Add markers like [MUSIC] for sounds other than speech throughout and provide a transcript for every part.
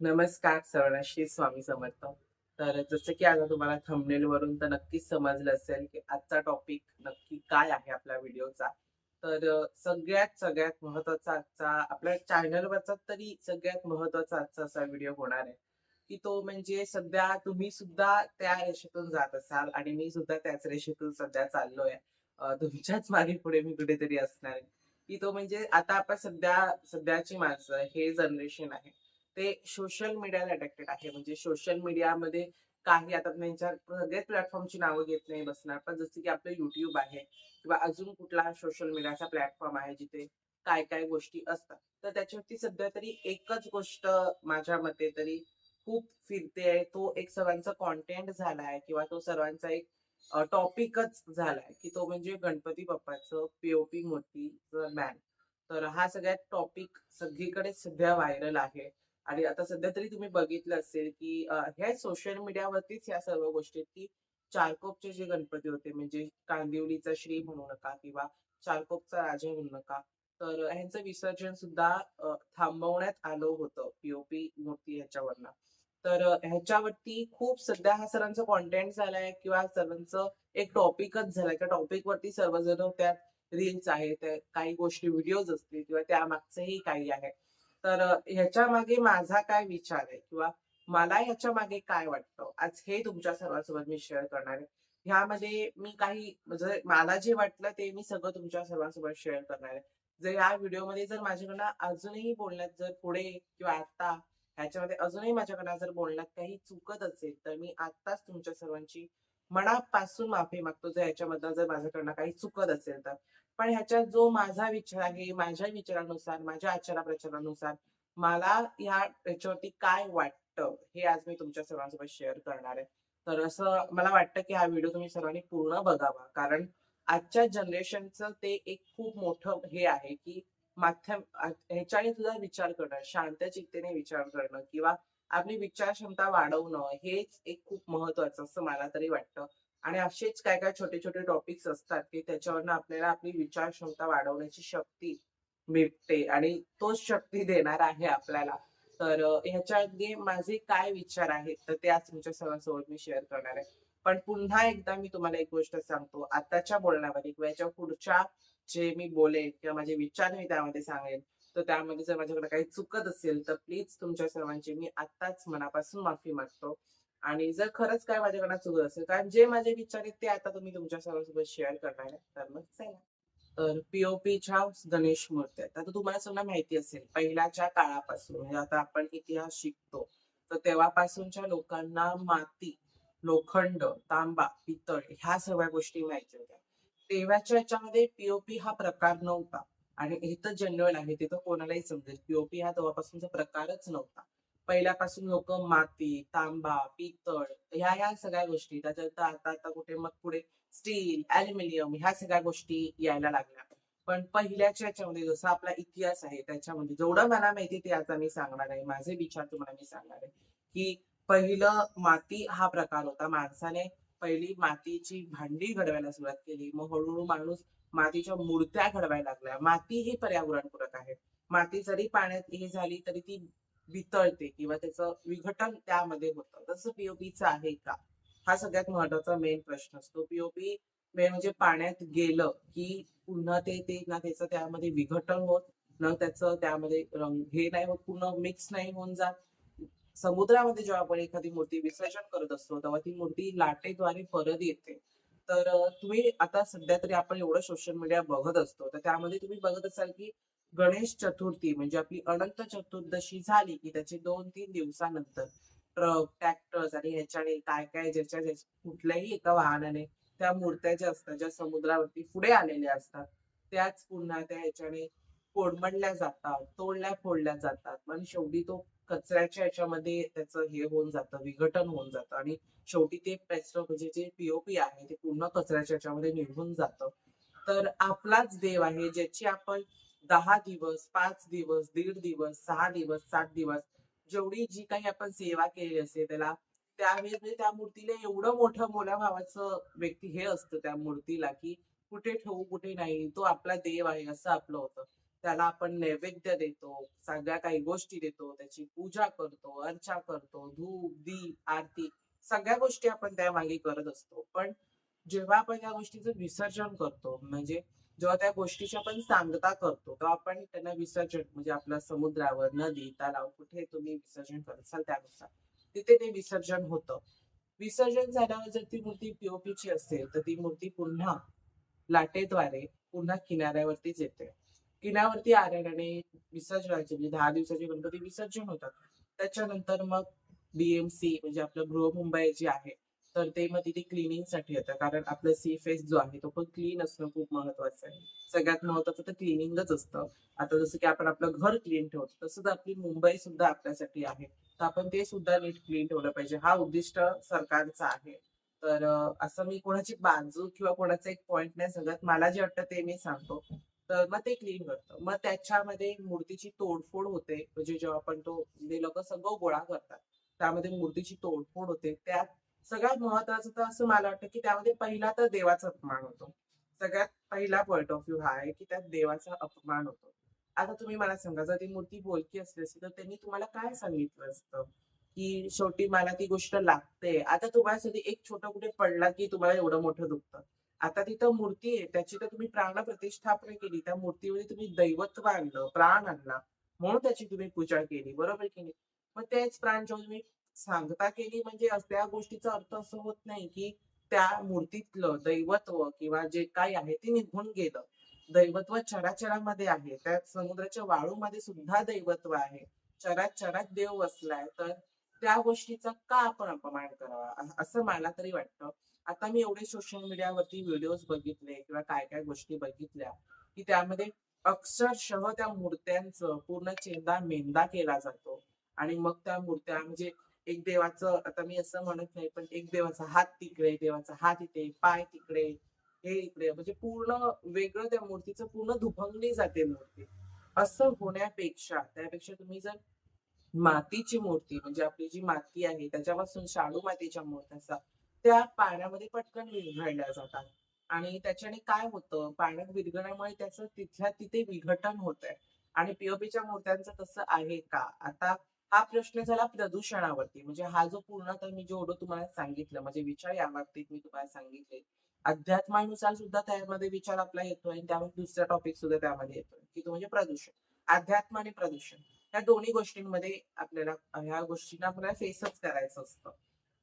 नमस्कार सर्वांशी स्वामी समर्थ. तर जसं की आता तुम्हाला थंबनेल वरून तर नक्कीच समजलं असेल की आजचा टॉपिक नक्की काय आहे आपल्या व्हिडिओचा तर सगळ्यात सगळ्यात महत्त्वाचा आजचा आपल्या चॅनलवरचा तरी सगळ्यात महत्त्वाचा आजचा असा व्हिडिओ होणार आहे. की तो म्हणजे सध्या तुम्ही सुद्धा त्या रेषेतून जात असाल आणि मी सुद्धा त्याच रेषेतून सध्या चाललोय. तुमच्याच मागे पुढे मी कुठेतरी असणार आहे. की तो म्हणजे आता आपण सध्या सध्याची माणसं हे जनरेशन आहे. ते सोशल मीडियाला अट्रॅक्टेड आहे. म्हणजे सोशल मीडियामध्ये काही आता त्यांच्या सगळ्याच प्लॅटफॉर्मची नावं घेत नाही बसणार पण जसं की आपलं युट्यूब आहे किंवा अजून कुठला सोशल मीडियाचा प्लॅटफॉर्म आहे जिथे काय काय गोष्टी असतात तर त्याच्यावरती सध्या तरी एकच गोष्ट माझ्या मते तरी खूप फिरते आहे. तो एक सर्वांचा कॉन्टेंट झाला आहे किंवा तो सर्वांचा एक टॉपिकच झालाय की तो म्हणजे गणपती बाप्पाचं पीओपी मूर्तीचं मॅन तर हा सगळ्यात टॉपिक सगळीकडे सध्या व्हायरल आहे. आणि आता सध्या तरी तुम्ही बघितलं असेल की ह्या सोशल मीडियावरतीच या सर्व गोष्टी की चारकोपचे जे गणपती होते म्हणजे कांदिवलीचा श्री म्हणू नका किंवा चारकोपचा राजा म्हणू नका तर ह्यांचं विसर्जन सुद्धा थांबवण्यात आलं होतं पीओपी मूर्ती ह्याच्यावरनं. तर ह्याच्यावरती खूप सध्या हा सर्वांचं कॉन्टेंट झालाय किंवा सर्वांचं एक टॉपिकच झालाय. त्या टॉपिक वरती सर्वजण त्यात रील्स आहेत त्या काही गोष्टी व्हिडिओज असतील किंवा त्यामागचंही काही आहे. तर ह्याच्या मागे माझा काय विचार आहे किंवा मला ह्याच्या मागे काय वाटतं? आज हे तुमच्या सर्वांसोबत मी शेअर करणार आहे. ह्यामध्ये मी काही म्हणजे मला जे वाटलं ते मी सगळं तुमच्या सर्वांसोबत शेअर करणार आहे. जर या व्हिडिओमध्ये जर माझ्याकडनं अजूनही बोलण्यात जर पुढे किंवा आता ह्याच्यामध्ये अजूनही माझ्याकडनं जर बोलण्यात काही चुकत असेल तर मी आत्ताच तुमच्या सर्वांची मनापासून माफी मागतो जर ह्याच्यामधनं जर माझ्याकडनं काही चुकत असेल तर. पण ह्याच्यात जो माझा विचार आहे माझ्या विचारानुसार माझ्या आचारा प्रचारानुसार मला ह्या ह्याच्यावरती काय वाटतं हे आज मी तुमच्या सर्वांसोबत शेअर करणार आहे. तर असं मला वाटतं की हा व्हिडिओ तुम्ही सर्वांनी पूर्ण बघावा. कारण आजच्या जनरेशनचं ते एक खूप मोठं हे आहे की माध्यम ह्याच्याने तुझा विचार करणं शांत चित्तेने विचार करणं किंवा आपली विचार क्षमता वाढवणं हेच एक खूप महत्वाचं असं मला तरी वाटतं. आणि असेच काय काय छोटे छोटे टॉपिक्स असतात की त्याच्यावरनं आपल्याला आपली विचार क्षमता वाढवण्याची शक्ती मिळते आणि तोच शक्ती देणार आहे आपल्याला. तर ह्याच्या ह्याच्यामध्ये माझे काय विचार आहेत तर ते आज तुमच्या सर्वांसोबत मी शेअर करणार आहे. पण पुन्हा एकदा मी तुम्हाला एक गोष्ट सांगतो. आताच्या बोलण्यामध्ये किंवा याच्या पुढच्या जे मी बोलेन किंवा माझे विचार मी त्यामध्ये सांगेन तर त्यामध्ये जर माझ्याकडे काही चुकत असेल तर प्लीज तुमच्या सर्वांची मी आत्ताच मनापासून माफी मागतो. आणि जर खरंच काय माझ्याकडनं चुकत असेल कारण जे माझे विचार आहेत ते आता तुम्ही तुमच्या सर्वांसोबत शेअर करणार आहे तर मग चला. तर पीओपीच्या गणेश मूर्ती आहेत. आता तुम्हाला सगळं माहिती असेल पहिल्याच्या काळापासून म्हणजे आता आपण इतिहास शिकतो. तर तेव्हापासूनच्या लोकांना माती लोखंड तांबा पितळ ह्या सगळ्या गोष्टी माहिती होत्या. तेव्हाच्या याच्यामध्ये पीओपी हा प्रकार नव्हता. आणि हे तर जनरल आहे ते तर कोणालाही समजेल. पीओपी हा तेव्हापासूनचा प्रकारच नव्हता. पहिल्यापासून लोक माती तांबा पितळ ह्या ह्या सगळ्या गोष्टी. त्याच्यानंतर आता आता कुठे मग पुढे स्टील अल्युमिनियम ह्या सगळ्या गोष्टी यायला लागल्या. पण पहिल्याच्या याच्यामध्ये जसा आपला इतिहास आहे त्याच्यामध्ये जेवढं मला माहिती ते आता मी सांगणार आहे. माझे विचार तुम्हाला मी सांगणार आहे. की पहिलं माती हा प्रकार होता. माणसाने पहिली मातीची भांडी घडवायला सुरुवात केली. मग हळूहळू माणूस मातीच्या मूर्त्या घडवायला लागल्या माती ही पर्यावरणपूरक आहे. माती जरी पाण्यात हे झाली तरी ती वितळते किंवा त्याचं विघटन त्यामध्ये होतं. तसं पीओपीचं आहे का? हा सगळ्यात महत्त्वाचा मेन प्रश्न असतो. पीओपी मेन म्हणजे पाण्यात गेलं की पुन्हा ते ते ना त्याचं त्यामध्ये विघटन होत न त्याचं त्यामध्ये रंग हे नाही होत पूर्ण मिक्स नाही होऊन जात. समुद्रामध्ये जेव्हा आपण एखादी मूर्ती विसर्जन करत असतो तेव्हा ती मूर्ती लाटेद्वारे परत येते. तर तुम्ही आता सध्या तरी आपण एवढं सोशल मीडिया बघत असतो. तर त्यामध्ये तुम्ही बघत असाल की गणेश चतुर्थी म्हणजे आपली अनंत चतुर्दशी झाली की त्याचे दोन तीन दिवसानंतर ट्रक ट्रॅक्टर्स आणि ह्याच्याने काय काय ज्याच्या कुठल्याही एका वाहनाने त्या मूर्त्या ज्या असतात ज्या समुद्रावरती पुढे आलेल्या असतात त्याच पुन्हा त्या ह्याच्याने कोडमडल्या जातात तोडल्या फोडल्या जातात. पण शेवटी तो कचऱ्याच्या ह्याच्यामध्ये त्याचं हे होऊन जातं विघटन होऊन जातं. आणि शेवटी ते पेस्टो म्हणजे जे पीओपी आहे ते पूर्ण कचऱ्याच्या ह्याच्यामध्ये निघून जातं. तर आपलाच देव आहे ज्याची आपण दहा दिवस पाच दिवस दीड दिवस सहा दिवस सात दिवस जेवढी जी काही आपण सेवा केली असते त्याला त्यावेळेस म्हणजे त्या मूर्तीला एवढं मोठं मोलाभावाचं व्यक्ती हे असतं त्या मूर्तीला की कुठे ठेवू कुठे नाही तो आपला देव आहे असं आपलं होतं त्याला आपण नैवेद्य देतो, सगळ्या काही गोष्टी देतो, त्याची पूजा करतो, अर्चा करतो, धूप, दीप, आरती सगळ्या गोष्टी आपण त्यामागे करत असतो. पण जेव्हा आपण त्या गोष्टीचं विसर्जन करतो, म्हणजे जेव्हा त्या गोष्टीची आपण सांगता करतो, तेव्हा आपण त्यांना विसर्जन म्हणजे आपल्या समुद्रावर, नदी, तलाव कुठे तुम्ही विसर्जन करत असाल त्यानुसार तिथे ते विसर्जन होतं. विसर्जन झाल्यावर जर ती मूर्ती पीओपीची असेल, तर ती मूर्ती पुन्हा लाटेद्वारे पुन्हा किनाऱ्यावरतीच येते. किनाऱ्यावरती आल्याने विसर्जनाचे म्हणजे दहा दिवसाचे गणपती विसर्जन होतात. त्याच्यानंतर मग बीएमसी म्हणजे आपलं बृहन्मुंबई जे आहे, तर ते मग तिथे क्लिनिंगसाठी येतं. कारण आपला सी फेस जो आहे, तो पण क्लीन असणं खूप महत्वाचं आहे. सगळ्यात महत्वाचं तर क्लिनिंगच असतं. आता जसं की आपण आपलं घर क्लीन ठेवतो, तसंच आपली मुंबई सुद्धा आपल्यासाठी आहे. तर आपण ते सुद्धा नीट क्लीन ठेवलं पाहिजे. हा उद्दिष्ट सरकारचा आहे. तर असं मी कोणाची बाजू किंवा कोणाचा एक पॉइंट नाही सांगत. मला जे वाटतं ते मी सांगतो. तर मग ते क्लीन करतं. मग त्याच्यामध्ये मूर्तीची तोडफोड होते. म्हणजे जेव्हा आपण तो जे लोक सगळं गोळा करतात. त्यामध्ये मूर्तीची तोडफोड होते. त्यात सगळ्यात महत्वाचं तर असं मला वाटतं, की त्यामध्ये पहिला तर देवाचा अपमान होतो. सगळ्यात पहिला पॉइंट ऑफ व्ह्यू हा आहे, की त्यात देवाचा अपमान होतो. आता तुम्ही मला सांगा, जर ती मूर्ती बोलकी असली असती, तर त्यांनी तुम्हाला काय सांगितलं असतं? की शेवटी मला ती गोष्ट लागते. आता तुम्हाला एक छोटा कुठे पडला, की तुम्हाला एवढं मोठं दुखतं. आता तिथं मूर्ती आहे, त्याची तर तुम्ही प्राण प्रतिष्ठापना केली. त्या मूर्तीमध्ये तुम्ही दैवत्व आणलं, प्राण आणला. म्हणून त्याची तुम्ही पूजा केली, बरोबर की नाही? मग तेच प्राण जेव्हा तुम्ही सांगता केली म्हणजे त्या गोष्टीचा अर्थ असं होत नाही, की त्या मूर्तीतलं दैवत्व किंवा जे काही आहे ते निघून गेलं. दैवत्व चराचरामध्ये आहे. त्या समुद्राच्या वाळूमध्ये सुद्धा दैवत्व आहे. चराचरात देव बसलाय तर त्या गोष्टीचा का आपण अपमान करावा? असं मला तरी वाटतं. आता मी एवढे सोशल मीडियावरती व्हिडिओज बघितले किंवा काय-काय गोष्टी बघितल्या, की त्यामध्ये अक्षरशः त्या मूर्त्यांचं पूर्ण चेंदा-मेंदा केला जातो आणि मग त्या मूर्त्या म्हणजे एक देवाचं आता मी असं म्हणत नाही, पण एक देवाचा हात तिकडे, देवाचा हात इथे, पाय तिकडे, हे इकडे म्हणजे पूर्ण वेगळं त्या मूर्तीचं पूर्ण दुभंगली जाते मूर्ती. असं होण्यापेक्षा त्यापेक्षा तुम्ही जर मातीची मूर्ती म्हणजे आपली जी माती आहे त्याच्यापासून शाडू मातीच्या मूर्त्या असतात, त्या पाण्यामध्ये पटकन विरघळल्या जातात आणि त्याच्याने काय होतं, पाण्यात विरघळण्यामुळे त्याचं तिथल्या तिथे विघटन होतंय आणि पीओपीच्या मूर्त्यांचं तसं आहे का? आता हा प्रश्न झाला प्रदूषणावरती. म्हणजे हा जो पूर्ण तर मी जेवढं तुम्हाला सांगितलं म्हणजे विचार या बाबतीत मी तुम्हाला सांगितले. अध्यात्मानुसार सुद्धा त्यामध्ये विचार आपला येतोय आणि त्यामध्ये दुसरा टॉपिक सुद्धा त्यामध्ये येतोय, की तो म्हणजे प्रदूषण. अध्यात्म आणि प्रदूषण. ह्या दोन्ही गोष्टींमध्ये आपल्याला ह्या गोष्टींना आपल्याला फेसच करायचं असतं.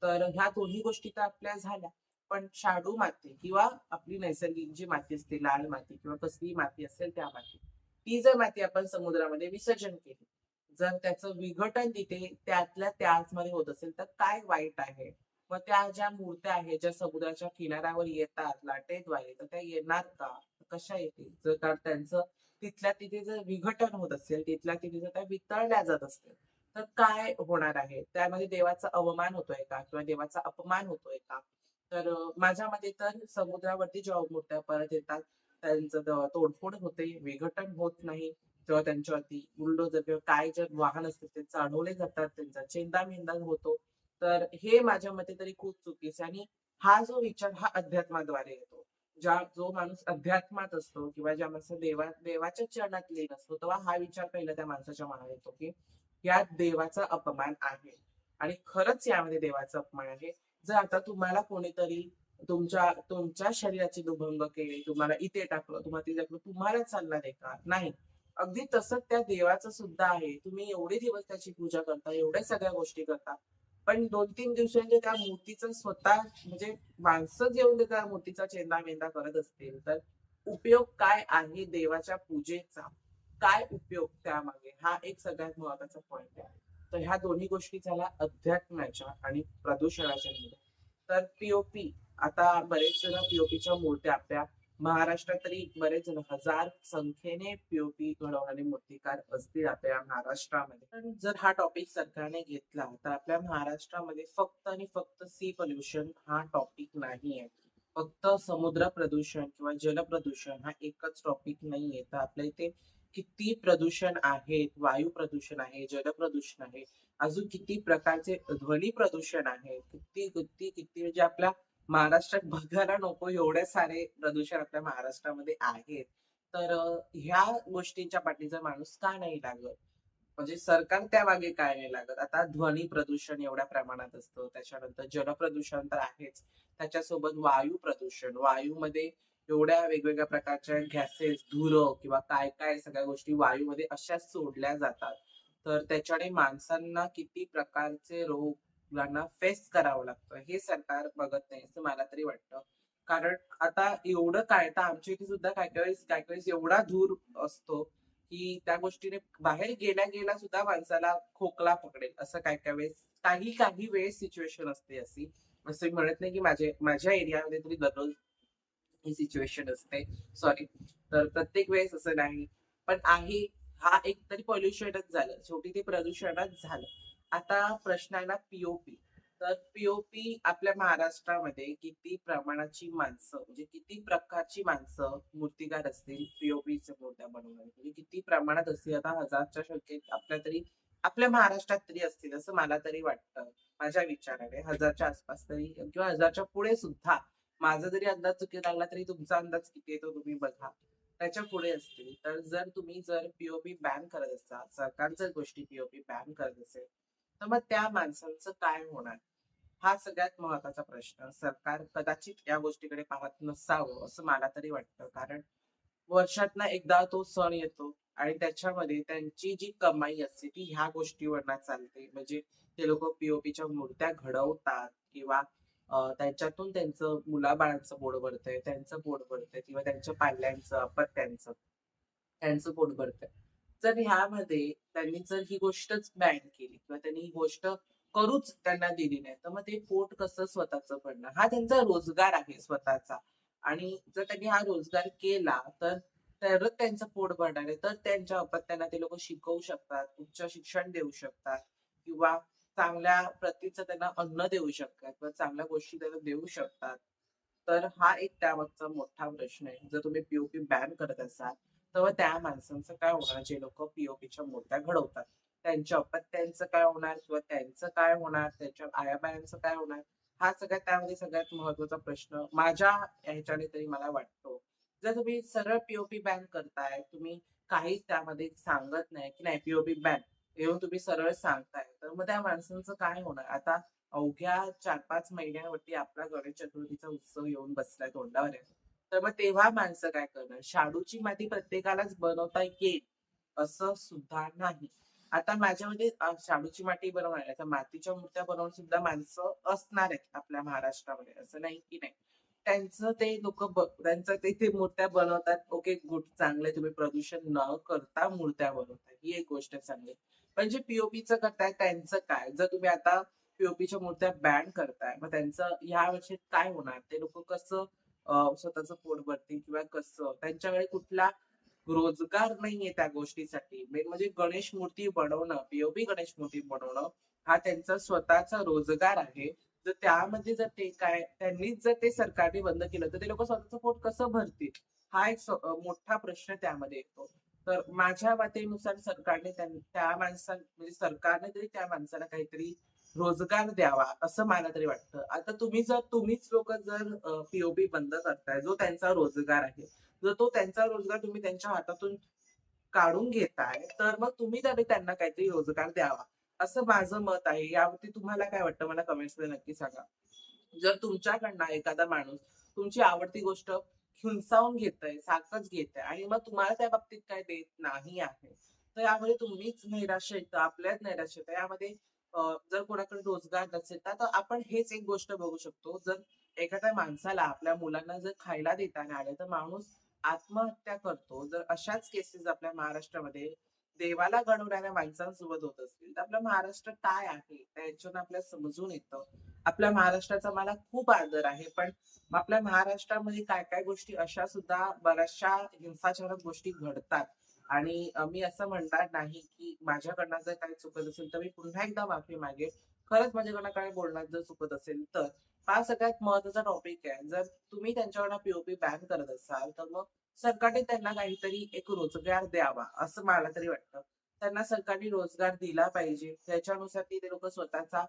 तर ह्या दोन्ही गोष्टी तर आपल्या झाल्या. पण शाडू माती किंवा आपली नैसर्गिक जी माती असते, लाल माती किंवा कसलीही माती असेल त्या माती. ती जर माती आपण समुद्रामध्ये विसर्जन केली, जर त्याचं विघटन तिथे त्यातल्या त्याचमध्ये होत असेल, तर काय वाईट आहे? मग त्या ज्या मूर्त्या आहेत, ज्या समुद्राच्या किनाऱ्यावर येतात लाटेद्वारे, तर त्या येणार का? कशा येतील? जर कारण त्यांचं तिथल्या तिथे जर विघटन होत असेल, तिथल्या तिथे जर त्या वितळल्या जात असतील, तर काय होणार आहे? त्यामध्ये देवाचा अवमान होतोय का? किंवा देवाचा अपमान होतोय का? तर माझ्या मते तर समुद्रावरती जेव्हा मूर्त्या परत येतात, त्यांचं तोडफोड होते, विघटन होत नाही. किंवा त्यांच्यावरती बुलडोजर किंवा काय जे वाहन असतात ते चढवले जातात, त्यांचा चेंदा-मेंदा होतो. तर हे माझ्या मते तरी खूप चुकीचं आणि हा जो विचार हा अध्यात्माद्वारे येतो. ज्या जो माणूस अध्यात्मात असतो किंवा ज्या माणसं देवा देवाच्या चरणात लीन असतो, तेव्हा हा विचार पहिला त्या माणसाच्या मनात येतो, की यात देवाचा अपमान आहे आणि खरंच यामध्ये देवाचा अपमान आहे. जर आता तुम्हाला कोणीतरी तुमच्या तुमच्या शरीराची दुभंग केली, तुम्हाला इथे टाकलं, तुम्हाला तिथे टाकलं, तुम्हाला चालणार आहे का? नाही. अगदी तसंच त्या देवाचं सुद्धा आहे. तुम्ही एवढे दिवस त्याची पूजा करता, एवढ्या सगळ्या गोष्टी करता. पण 2-3 दिवसांच्या त्या मूर्तीचं स्वतः म्हणजे माणसं येऊन त्या मूर्तीचा चेंदा-मेंदा करत असतील, तर उपयोग काय आहे देवाच्या पूजेचा? काय उपयोग त्यामागे? हा एक सगळ्यात महत्त्वाचा पॉइंट आहे. तर ह्या दोन्ही गोष्टी झाल्या अध्यात्माच्या आणि प्रदूषणाच्या तर पीओपी आता बरेच जण पीओपीच्या मूर्त्या आपल्या महाराष्ट्रात तरी बरेच जण हजार संख्येने पीओपी घडवणारे मूर्तिकार असतील आपल्या महाराष्ट्रामध्ये. पण जर हा टॉपिक सरकारने घेतला, तर आपल्या महाराष्ट्रामध्ये फक्त आणि फक्त सी पोल्युशन हा टॉपिक नाहीये. फक्त समुद्र प्रदूषण किंवा जल प्रदूषण हा एकच टॉपिक नाहीये. तर आपल्या इथे किती प्रदूषण आहेत, वायू प्रदूषण आहे, जल प्रदूषण आहे, अजून किती प्रकारचे ध्वनी प्रदूषण आहे. किती, किती, किती म्हणजे आपल्या महाराष्ट्रात बघायला नको एवढे सारे प्रदूषण आपल्या महाराष्ट्रामध्ये आहेत. तर ह्या गोष्टींच्या पाठी जर माणूस का नाही लागत? म्हणजे सरकार त्यामागे काय नाही लागत? आता ध्वनी प्रदूषण एवढ्या प्रमाणात असतं, त्याच्यानंतर जलप्रदूषण तर आहेच. त्याच्यासोबत वायू प्रदूषण, वायूमध्ये एवढ्या वेगवेगळ्या प्रकारच्या गॅसेस, धुरं किंवा काय-काय सगळ्या गोष्टी वायूमध्ये अशाच सोडल्या जातात. तर त्याच्याने माणसांना किती प्रकारचे रोग मुलांना फेस करावं लागतं, हे सरकार बघत नाही, असं मला तरी वाटतं. कारण आता एवढं काय, तर आमच्या इथे सुद्धा काही-काही वेळेस काही वेळेस एवढा धूर असतो, की त्या गोष्टीने बाहेर गेल्या-गेल्या सुद्धा माणसाला खोकला पकडेल, असं काही-काही वेळेस काही-काही वेळेस सिच्युएशन असते अशी. असं मी म्हणत नाही, की माझे माझ्या एरियामध्ये तरी दररोज ही सिच्युएशन असते. सॉरी. तर प्रत्येक वेळेस असं नाही. पण आहे, हा एक तरी पोल्युशनच झालं. शेवटी ते प्रदूषणच झालं. आता प्रश्न आहे ना पीओपी तर पीओपी आपल्या महाराष्ट्रामध्ये किती प्रमाणाची माणसं, म्हणजे किती प्रकारची माणसं मूर्तीकार असतील पीओपीच्या मूर्त्या बनवणार म्हणजे किती प्रमाणात असतील आता हजारच्या संख्येत आपल्या तरी आपल्या महाराष्ट्रात तरी असतील असं मला तरी वाटतं. माझ्या विचाराने 1000च्या आसपास तरी किंवा 1000च्या पुढे सुद्धा. माझा जरी अंदाज चुकीला लागला तरी तुमचा अंदाज किती येतो तुम्ही बघा. त्याच्या पुढे असतील. तर जर तुम्ही जर पीओपी बॅन करत असाल, सरकार जर गोष्टी पीओपी बॅन करत असेल, तर मग त्या माणसांचं काय होणार? हा सगळ्यात महत्त्वाचा प्रश्न. सरकार कदाचित या गोष्टीकडे पाहत नसावं, असं मला तरी वाटतं. कारण वर्षातनं एकदा तो सण येतो आणि त्याच्यामध्ये त्यांची जी कमाई असते, ती ह्या गोष्टीवर चालते. म्हणजे ते लोक पीओपीच्या मूर्त्या घडवतात किंवा त्याच्यातून त्यांचं मुलाबाळांचं पोट भरतंय, त्यांचं पोट भरतंय किंवा त्यांच्या पाल्यांचं, अपत्यांचं, त्यांचं पोट भरतंय. जर ह्यामध्ये त्यांनी जर ही गोष्टच बॅन केली किंवा त्यांनी ही गोष्ट करूच त्यांना दिली नाही, तर मग ते पोट कसं स्वतःच भरणार? हा त्यांचा रोजगार आहे स्वतःचा आणि जर त्यांनी हा रोजगार केला, तर तरच त्यांचं पोट भरणार आहे. तर त्यांच्या अपत्यांना ते लोक शिकवू शकतात, उच्च शिक्षण देऊ शकतात किंवा चांगल्या प्रतीचं त्यांना अन्न देऊ शकतात किंवा चांगल्या गोष्टी त्यांना देऊ शकतात. तर हा एक त्यामागचा मोठा प्रश्न आहे. जर तुम्ही पी बॅन करत असाल, तर त्या माणसांचं काय होणार जे लोक पीओपीच्या मूर्त्या घडवतात? त्यांच्या अपत्यांचं काय होणार किंवा त्यांचं काय होणार? त्यांच्या आयाबायांचं काय होणार? हा सगळ्यात त्यामध्ये सगळ्यात महत्त्वाचा प्रश्न माझ्या ह्याच्याने तरी मला वाटतो. जर तुम्ही सरळ पीओपी बॅन करताय, तुम्ही काहीच त्यामध्ये सांगत नाही, की नाही पीओपी बॅन. येऊन तुम्ही सरळ सांगताय, तर मग त्या माणसांचं काय होणार? आता अवघ्या 4-5 महिन्यावरती आपला गणेश चतुर्थीचा उत्सव येऊन बसलाय तोंडावर आहे. तर मग तेव्हा माणसं काय करणार? शाडूची माती प्रत्येकालाच बनवता येईल, असं सुद्धा नाही. आता माझ्यामध्ये शाडूची माती बनवणार आता मातीच्या मूर्त्या बनवून सुद्धा माणसं असणार आहेत आपल्या महाराष्ट्रामध्ये. असं नाही की नाही. त्यांचं ते लोक त्यांचं ते ते मूर्त्या बनवतात. Okay, good. चांगले तुम्ही प्रदूषण न करता मूर्त्या बनवताय. ही एक गोष्ट चांगली आहे. पण जे पीओपीचं करताय त्यांचं काय? जर तुम्ही आता पीओपीच्या मूर्त्या बॅन करताय, मग त्यांचं ह्या वर्षी काय होणार? ते लोक कसं स्वतःच पोट भरतील किंवा कसं? त्यांच्याकडे कुठला रोजगार नाहीये त्या गोष्टीसाठी. मेन म्हणजे गणेश मूर्ती बनवणं, पीओपी गणेश मूर्ती बनवणं, हा त्यांचा स्वतःचा रोजगार आहे. जर त्यामध्ये जर ते काय त्यांनीच जर ते सरकारने बंद केलं, तर ते लोक स्वतःचं पोट कसं भरतील? हा एक मोठा प्रश्न त्यामध्ये येतो. तर माझ्या मतेनुसार सरकारने त्या माणसा म्हणजे सरकारने तरी त्या माणसाला काहीतरी रोजगार द्यावा, असं मला तरी वाटतं. आता तुम्ही जर तुम्हीच लोक जर पीओपी बंद करताय, जो त्यांचा रोजगार आहे. जर तो त्यांचा रोजगार तुम्ही त्यांच्या हातातून काढून घेताय, तर मग तुम्ही तरी त्यांना काहीतरी रोजगार द्यावा, असं माझं मत आहे. यावरती तुम्हाला काय वाटतं मला कमेंट्समध्ये नक्की सांगा. जर तुमच्याकडनं एखादा माणूस तुमची आवडती गोष्ट हिंसावून घेतंय, सारखंच घेतंय आणि मग तुम्हाला त्या बाबतीत काय देत नाही आहे, तर यामध्ये तुम्हीच नैराश्य येतं, आपल्याच नैराश्य येतं. यामध्ये जर कोणाकडे रोजगार नसेल, तर आपण हेच एक गोष्ट बघू शकतो. जर एखाद्या माणसाला आपल्या मुलांना जर खायला देता नाही आले तर माणूस आत्महत्या करतो. जर अशाच केसेस आपल्या महाराष्ट्रामध्ये देवाला घडवणाऱ्या माणसांसोबत होत असतील, तर आपलं महाराष्ट्र काय आहे? त्याच्यातून आपल्याला समजून येतं. आपल्या महाराष्ट्राचा मला खूप आदर आहे, पण आपल्या महाराष्ट्रामध्ये काय-काय गोष्टी अशा सुद्धा बऱ्याचशा हिंसाचारक गोष्टी घडतात आणि मी असं म्हणणार नाही, की माझ्याकडनं जर काही चुकत असेल, तर मी पुन्हा एकदा माफी मागे खरंच माझ्याकडनं काही बोलण्यात जर चुकत असेल तर. हा सगळ्यात महत्त्वाचा टॉपिक आहे. जर तुम्ही त्यांच्याकडनं पी बॅन करत असाल, तर मग सरकारने त्यांना काहीतरी एक रोजगार द्यावा, असं मला तरी वाटतं. त्यांना सरकारने रोजगार दिला पाहिजे. त्याच्यानुसार ती ते लोक स्वतःचा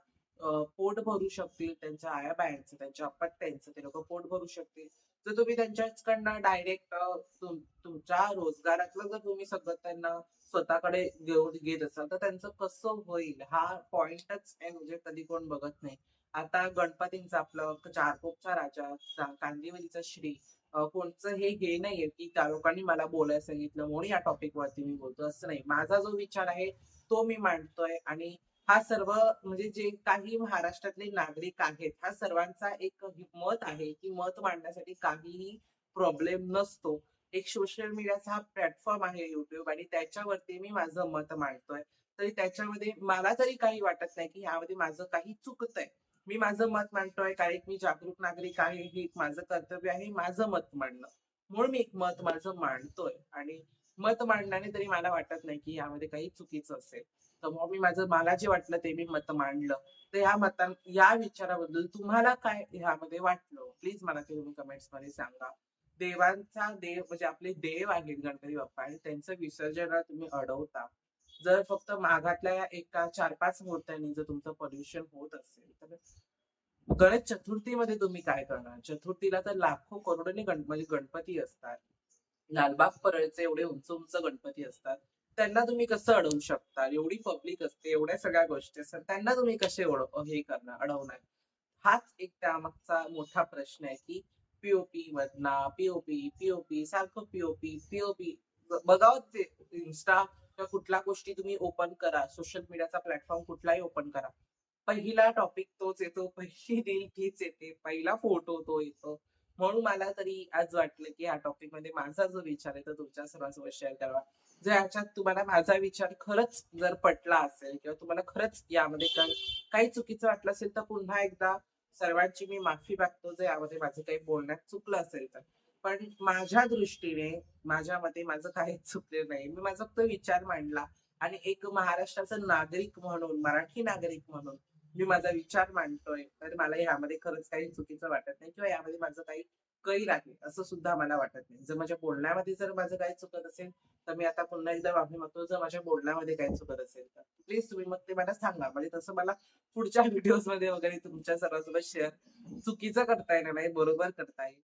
पोट भरू शकतील, त्यांच्या आया-बायांचं, त्यांच्या अपत्यांचं ते लोक पोट भरू शकतील जर तुम्ही त्यांच्याकडनं डायरेक्ट तुमच्या रोजगारातलं जर तुम्ही सगळं त्यांना स्वतःकडे घेऊन घेत असाल तर त्यांचं कसं होईल? हा पॉइंटच आहे म्हणजे कधी कोण बघत नाही. आता गणपतींचं आपलं चारकोपचा राजा कांदिवलीचा श्री कोणचं हे हे नाहीये की त्या लोकांनी मला बोलायला सांगितलं म्हणून या टॉपिक वरती मी बोलतो असं नाही. माझा जो विचार आहे तो मी मांडतोय आणि हा सर्व म्हणजे जे काही महाराष्ट्रातले नागरिक आहेत हा सर्वांचा एक मत आहे की मत मांडण्यासाठी काहीही प्रॉब्लेम नसतो. एक सोशल मीडियाचा हा प्लॅटफॉर्म आहे युट्यूब आणि त्याच्यावरती मी माझं मत मांडतोय. तरी त्याच्यामध्ये मला तरी काही वाटत नाही की यामध्ये माझं काही चुकतंय. मी माझं मत मांडतोय कारण एक मी जागरूक नागरिक आहे हे एक माझं कर्तव्य आहे माझं मत मांडणं. म्हणून मी एक मत माझं मांडतोय. आणि मत मांडण्याने तरी मला वाटत नाही की यामध्ये काही चुकीचं असेल. तर मग मी माझं मला जे वाटलं ते मी मत मांडलं. तर या मतां या विचाराबद्दल तुम्हाला काय ह्यामध्ये वाटलं? प्लीज मला ते तुम्ही कमेंट्समध्ये सांगा. देवांचा देव म्हणजे आपले देव आहेत गणपती बाप्पा आणि त्यांचं विसर्जनाला तुम्ही अडवता. जर फक्त माघातल्या एका चार पाच मूर्त्यांनी जर तुमचं पॉल्युशन होत असेल तर गणेश चतुर्थीमध्ये तुम्ही काय करणार? चतुर्थीला तर लाखो करोडोनी गण म्हणजे गणपती असतात. लालबाग परळचे एवढे उंच उंच गणपती असतात. त्यांना तुम्ही कसं अडवू शकता एवढी पब्लिक असते एवढ्या सगळ्या गोष्टी असतात त्यांना तुम्ही कसे हे करणार अडवणार? हाच एक त्यामागचा मोठा प्रश्न आहे की पीओपी मधना पीओपी पीओपी सारखं पीओपी पीओपी बघावं ते इन्स्टा किंवा कुठल्या गोष्टी तुम्ही ओपन करा सोशल मीडियाचा प्लॅटफॉर्म कुठलाही ओपन करा. पहिला टॉपिक तोच येतो [LAUGHS] पहिली रील तीच येते पहिला फोटो तो येतो. म्हणून मला तरी आज वाटलं की या टॉपिकमध्ये माझा जो विचार आहे तो तुमच्या सर्वांसोबत शेअर करावा. जर याच्यात तुम्हाला माझा विचार खरंच जर पटला असेल किंवा तुम्हाला खरंच यामध्ये काही चुकीचं वाटलं असेल तर पुन्हा एकदा सर्वांची मी माफी मागतो जर यामध्ये माझं काही बोलण्यात चुकलं असेल तर. पण माझ्या दृष्टीने माझ्या मते माझं काहीच चुकलेलं नाही. मी माझा फक्त विचार मांडला आणि एक महाराष्ट्राचा नागरिक म्हणून मराठी नागरिक म्हणून मी माझा विचार मांडतोय. तर मला यामध्ये खरंच काही चुकीचं वाटत नाही किंवा यामध्ये माझं काही कैल आहे असं सुद्धा मला वाटत नाही. जर माझ्या बोलण्यामध्ये जर माझं काही चुकत असेल तर मी आता पुन्हा एकदा माफी मागतो जर माझ्या बोलण्यामध्ये काही चुकत असेल तर. प्लीज तुम्ही मग ते मला सांगा. म्हणजे तसं मला पुढच्या [LAUGHS] व्हिडिओजमध्ये वगैरे तुमच्या सर्वांसोबत शेअर चुकीचं करता येणार नाही बरोबर करता येईल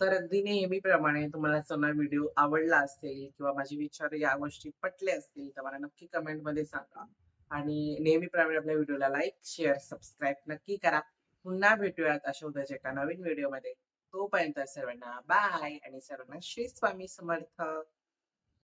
तर अगदी नेहमीप्रमाणे तुम्हाला जर व्हिडिओ आवडला असेल किंवा माझे विचार या गोष्टी पटले असतील तर मला नक्की कमेंटमध्ये सांगा. आणि नेहमीप्रमाणे आपल्या व्हिडिओला लाईक शेअर सबस्क्राईब नक्की करा. पुन्हा भेटूयात अशा उद्याच्या एका नवीन व्हिडिओमध्ये. तोपर्यंत सर्वांना बाय आणि सर्वांना श्री स्वामी समर्थ.